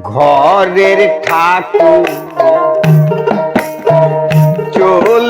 ঘরের ঠাকুর। চল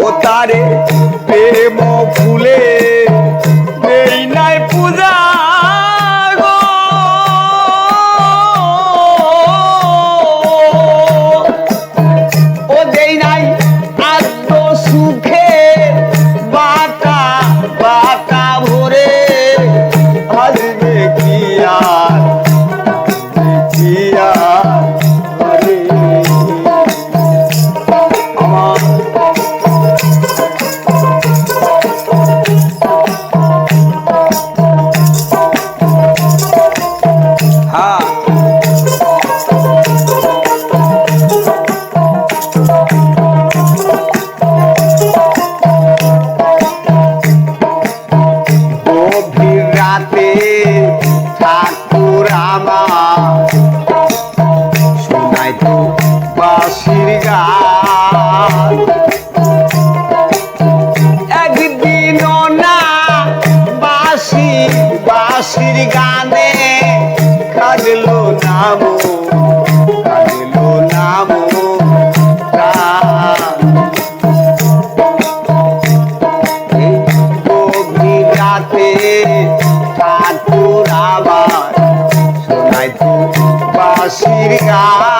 ও তারে প্রেম ফুলে দেই নাই পূজা ও দেই নাই আত্ম সুখে বাতা বাতা ভরে হাসবে কি আর? একদিন না বাসি বাসির গানে কাঁদলো নাম কাঁদলো নাম রাতে ঠাকুর আবার শোনাই তো বাসির গান।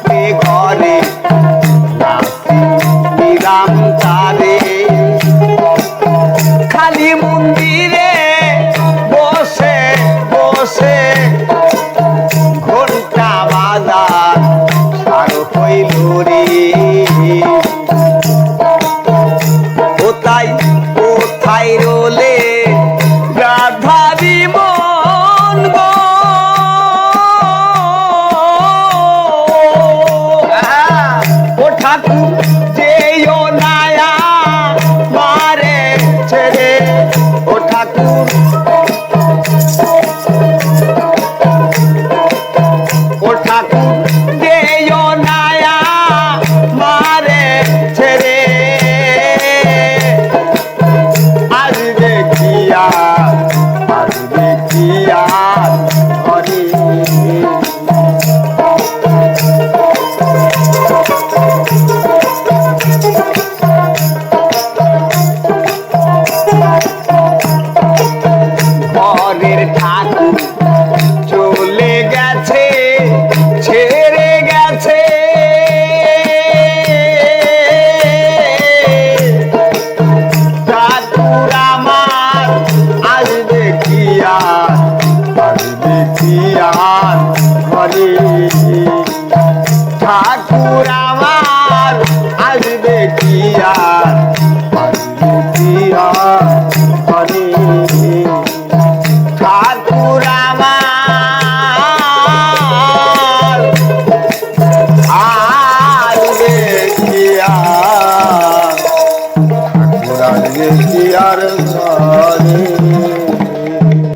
ঘরে। ও বিহার করে ঠাকুর আমার আসবে কি আর? বিহার করে ঠাকুর